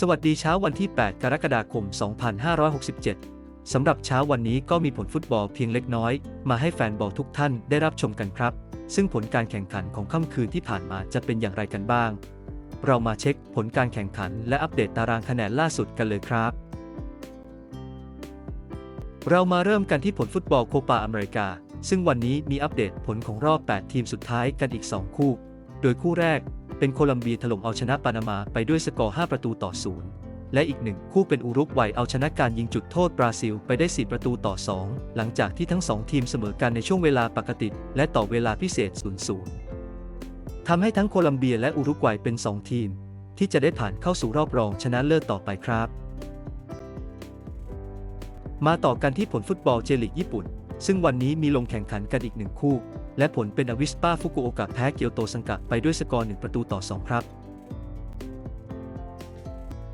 สวัสดีเช้าวันที่ 8 กรกฎาคม 2567 สำหรับเช้าวันนี้ก็มีผลฟุตบอลเพียงเล็กน้อย มาให้แฟนบอลทุกท่านได้รับชมกันครับ ซึ่งผลการแข่งขันของค่ำคืนที่ผ่านมาจะเป็นอย่างไรกันบ้าง เรามาเช็คผลการแข่งขันและอัปเดตตารางคะแนนล่าสุดกันเลยครับ เรามาเริ่มกันที่ผลฟุตบอลโคปาอเมริกา ซึ่งวันนี้มีอัปเดตผลของรอบ 8 ทีมสุดท้ายกันอีก 2 คู่ โดยคู่แรก เป็นโคลัมเบียถล่มเอาชนะปานามาไปด้วยสกอร์ 5 ประตูต่อ 0 และอีกหนึ่งคู่เป็นอุรุกวัยเอาชนะการยิงจุดโทษบราซิลไปได้ 4 ประตูต่อ 2 หลังจากที่ทั้ง 2 ทีมเสมอกันในช่วงเวลาปกติ และต่อเวลาพิเศษ 0-0ทำให้ทั้งโคลัมเบียและอุรุกวัยเป็น 2 ทีม ที่จะได้ผ่านเข้าสู่รอบรองชนะเลิศต่อไปครับ มาต่อกันที่ผลฟุตบอลเจลิกญี่ปุ่น ซึ่งวันนี้มีลงแข่งขันกันอีกหนึ่งคู่ และผลเป็นอวิสปาฟุกุโอกะแพ้เกียวโตสังกะไปด้วยสกอร์ 1 ประตูต่อ 2 ครับ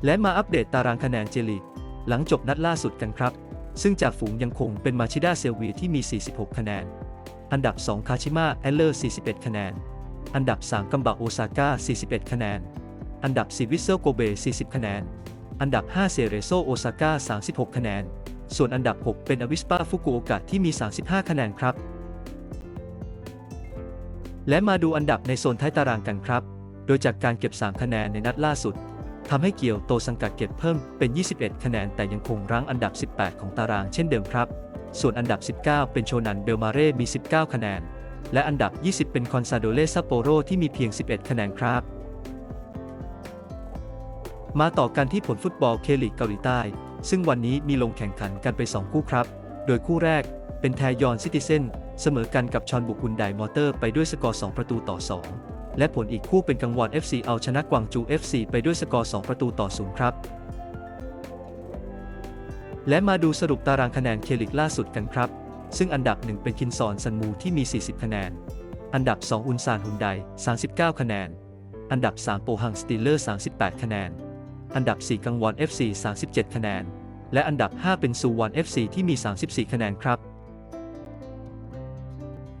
และมาอัปเดตตารางคะแนนเจลีกหลังจบนัดล่าสุดกันครับ ซึ่งจากฝูงยังคงเป็นมาชิดาเซลวีที่มี 46 คะแนน อันดับ 2 คาชิมะแอลเลอร์ 41 คะแนน อันดับ 3 กัมบะโอซาก้า 41 คะแนน อันดับ 4 วิเซลโกเบ 40 คะแนน อันดับ 5 เซเรโซโอซาก้า 36 คะแนน ส่วนอันดับ 6 เป็นอวิสปาฟุกุโอกะที่มี 35 คะแนนครับ และมาดูอันดับในโซนท้ายตารางกันครับ โดยจากการเก็บ 3 คะแนนในนัดล่าสุดทำให้เกียวโตสังกัดเก็บเพิ่มเป็น 21 คะแนน แต่ยังคงรั้งอันดับ 18 ของตารางเช่นเดิมครับ ส่วนอันดับ 19 เป็นโชนันเบลมาเร่มี 19 คะแนน และอันดับ 20 เป็นคอนซาโดเลซัปโปโรที่มีเพียง 11 คะแนนครับ มาต่อกันที่ผลฟุตบอลเคลิกเกาหลีใต้ ซึ่งวันนี้มีลงแข่งขันกันไป 2 คู่ครับ โดยคู่แรกเป็นแทยอนซิติเซน เสมอกันกับชอนบุกุนไดมอเตอร์ไปด้วยสกอร์ 2 ประตูต่อ 2 และผลอีกคู่เป็นกังวอน FC เอาชนะกวางจู FC ไปด้วยสกอร์ 2 ประตูต่อ 0 ครับ และมาดูสรุปตารางคะแนนเคลิกล่าสุดกันครับ ซึ่งอันดับ 1 เป็นคินซอนซันมูที่มี 40 คะแนน อันดับ 2 อุนซานฮุนได 39 คะแนน อันดับ 3 โปฮังสตีลเลอร์ 38 คะแนน อันดับ 4 กังวอน FC 37 คะแนน และอันดับ 5 เป็นซูวอน FC ที่มี 34 คะแนนครับ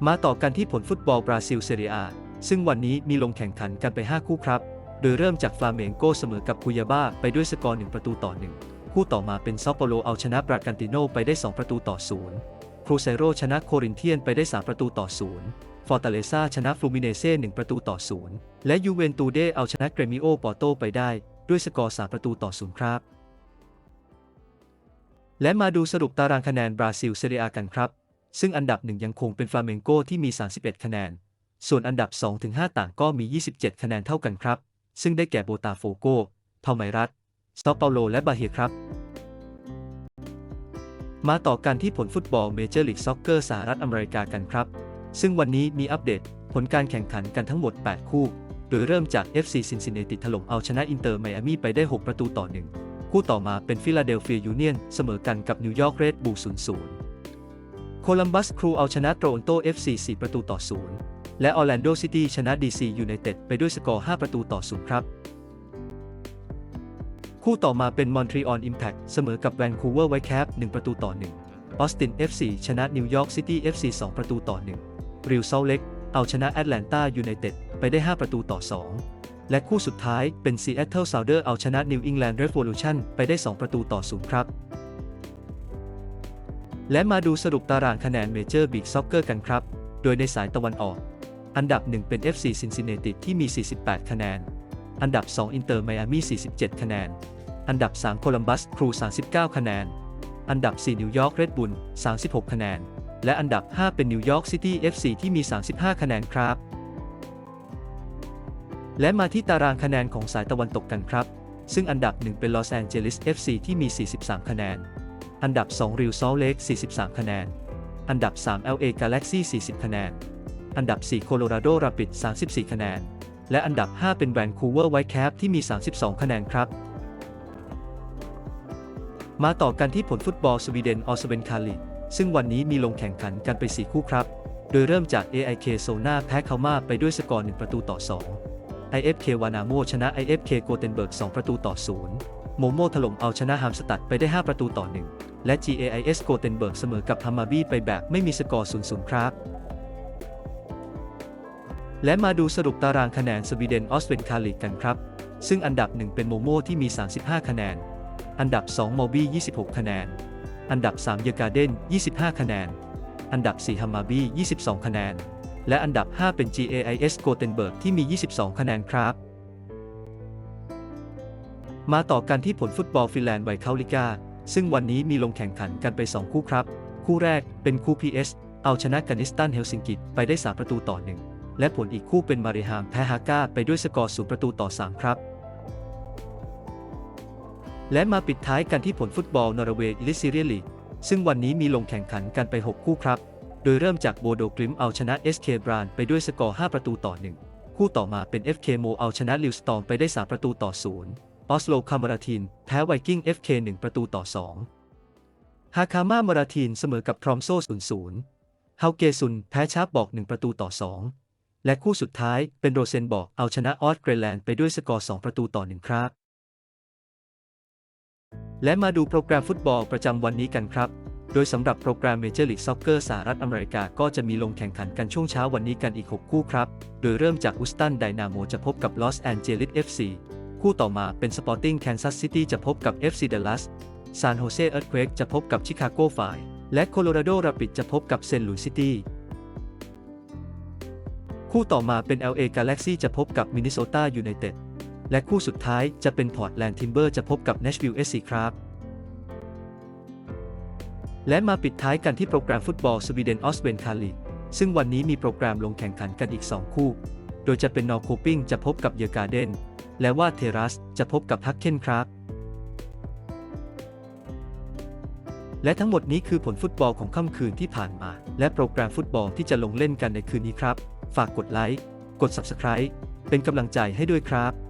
มาต่อกันที่ผลฟุตบอลบราซิลเซเรียอาซึ่งวันนี้มีลงแข่งขันกันไป 5 คู่ครับ โดยเริ่มจากฟลาเมงโกเสมอกับคุยาบ้าไปด้วยสกอร์ 1 ประตูต่อ 1 คู่ต่อมาเป็นซาโปโลเอาชนะบรากันติโนไปได้ 2 ประตูต่อ 0 ครูเซโรชนะโครินเทียนไปได้ 3 ประตูต่อ 0 ฟอร์ตาเลซาชนะฟลูมิเนเซ่ 1 ประตูต่อ 0 และยูเวนตูเดเอาชนะเกรมิโอปอร์โตไปได้ ด้วยสกอร์ 3 ประตูต่อ 0 ครับ และมาดูสรุปตารางคะแนนบราซิลเซเรียกันครับ ซึ่งอันดับหนึ่งยังคงเป็นฟลาเมงโกที่มี 31 คะแนน ส่วนอันดับ 2-5 ต่างก็มี 27 คะแนนเท่ากันครับ ซึ่งได้แก่โบตาโฟโกพาไมรัสซาเปาโล และบาเฮียครับ มาต่อกันที่ผลฟุตบอลเมเจอร์ลีกซ็อกเกอร์สหรัฐอเมริกากันครับ ซึ่งวันนี้มีอัปเดตผลการแข่งขันกันทั้งหมด 8 คู่ โดยเริ่มจาก FC Cincinnati ถล่มเอาชนะอินเตอร์ไมอามี่ไปได้ 6 ประตูต่อ 1 คู่ต่อมาเป็นฟิลาเดลเฟียยูเนียนเสมอกันกับนิวยอร์กเรดบูล0-0 โคลัมบัสครูเอาชนะโตรอนโต FC 4 ประตูต่อ 0 และออร์แลนโดซิตี้ชนะ DC United ไปด้วยสกอร์ 5 ประตูต่อ 0 ครับ คู่ต่อมาเป็นมอนทรีออลอิมแพคเสมอกับแวนคูเวอร์ไวท์แคป1 ประตูต่อ 1 ออสติน FC ชนะนิวยอร์กซิตี้ FC 2 ประตูต่อ 1 ริวเซลเล็ก เอาชนะแอตแลนตายูไนเต็ดไปได้ 5 ประตูต่อ 2 และคู่สุดท้ายเป็นซีแอตเทิลซาวเดอร์เอาชนะนิวอิงแลนด์เรฟ o ลูชันไปได้ 2 ประตูต่อ 0 ครับ และมาดูสรุปตารางคะแนนเมเจอร์บิ๊กซ็อกเกอร์กันครับ โดยในสายตะวันออก อันดับ 1 เป็น FC Cincinnati ที่มี 48 คะแนน อันดับ2อินเตอร์ไมอมี47 คะแนน อันดับ3โคลัมบัสครู39 คะแนน อันดับ4นิวยอร์กเรดบุล36 คะแนน และอันดับ 5 เป็นนิวยอร์กซิตี้ FC ที่มี 35 คะแนนครับ และมาที่ตารางคะแนนของสายตะวันตกกันครับ ซึ่งอันดับ 1 เป็นลอสแอนเจลิส FC ที่มี 43 คะแนน อันดับ2ริวซอลเลก43 คะแนน อันดับ 3 LA Galaxy 40 คะแนน อันดับ4โคโลราโดราปิด34 คะแนน และอันดับ 5 เป็นแวนคูเวอร์ไวท์แคปที่มี 32 คะแนนครับ มาต่อกันที่ผลฟุตบอลสวีเดนออสเวนคาลิซึ่งวันนี้มีลงแข่งขันกันไป 4 คู่ครับ โดยเริ่มจาก AIK โซนาแพ้คามาไปด้วยสกอร์ 1 ประตูต่อ 2 IFK วานาโมชนะ IFK โกเทนเบิร์ก 2 ประตูต่อ 0 โมโมถล่มเอาชนะฮามสตัดไปได้ 5 ประตูต่อ 1 และ GAIS โกเทนเบิร์กเสมอกับฮัมมาบีไปแบบไม่มีสกอร์0-0 ครับ และมาดูสรุปตารางคะแนนสวีเดนออสเวนคาลิกันครับ ซึ่งอันดับ 1 เป็นโมโมที่มี 35 คะแนน อันดับ 2 มอบี้ 26 คะแนน อันดับ 3 เยกาเดน 25 คะแนน อันดับ 4ฮัมมาบี้ 22 คะแนน และอันดับ 5 เป็น GAIS โกเทนเบิร์กที่มี 22 คะแนนครับมาต่อกันที่ผลฟุตบอลฟินแลนด์ไวเคาลิกา ซึ่งวันนี้มีลงแข่งขันกันไป 2 คู่ครับ คู่แรกเป็นคู่ PS เอาชนะกานิสตันเฮลซิงกิไปได้ 3 ประตูต่อ 1 และผลอีกคู่เป็นมาริฮามแพ้ฮาก้าไปด้วยสกอร์ 0 ประตูต่อ 3 ครับ และมาปิดท้ายกันที่ผลฟุตบอลนอร์เวย์อิลิซิเรียลีกซึ่งวันนี้มีลงแข่งขันกันไป 6 คู่ครับ โดยเริ่มจากโบโดกริมเอาชนะ SK บรานไปด้วยสกอร์ 5 ประตูต่อ 1 คู่ต่อมาเป็น FK โมเอาชนะลิวสตอมไปได้ 3 ประตูต่อ 0 ออสโลคามาราทินแพ้ไวกิ้ง FK 1 ประตูต่อ 2 ฮาคามามาราทินเสมอกับทรอมโซ0-0 เฮาเกซุน แพ้ชาร์ปบอก 1 ประตูต่อ 2 และคู่สุดท้ายเป็นโรเซนบอกเอาชนะออสเกรแลนด์ไปด้วยสกอร์ 2 ประตูต่อ 1 ครับ และมาดูโปรแกรมฟุตบอลประจำวันนี้กันครับโดยสำหรับโปรแกรม Major League Soccer สหรัฐอเมริกาก็จะมีลงแข่งขันกันช่วงเช้าวันนี้กันอีก 6 คู่ครับ โดยเริ่มจากอุสตันไดนาโมจะพบกับลอสแอนเจลิส FC คู่ต่อมาเป็น Sporting Kansas City จะพบกับ FC Dallas San Jose Earthquake จะพบกับ Chicago Fire และ Colorado Rapids จะพบกับเซนต์หลุยส์ซิตี้คู่ต่อมาเป็น LA Galaxy จะพบกับ Minnesota United และคู่สุดท้ายจะเป็น Portland Timber จะพบกับ Nashville SC ครับ และมาปิดท้ายกันที่โปรแกรมฟุตบอลสวีเดนออสเวนคาลีซึ่งวันนี้มีโปรแกรมลงแข่งขันกันอีก 2 คู่ โดยจะเป็นนอร์โคปิงจะพบกับเยอการ์เดน และว่าเทรัสจะพบกับฮักเคนครับ และทั้งหมดนี้คือผลฟุตบอลของค่ำคืนที่ผ่านมา และโปรแกรมฟุตบอลที่จะลงเล่นกันในคืนนี้ครับ ฝากกดไลค์ กด Subscribe เป็นกำลังใจให้ด้วยครับ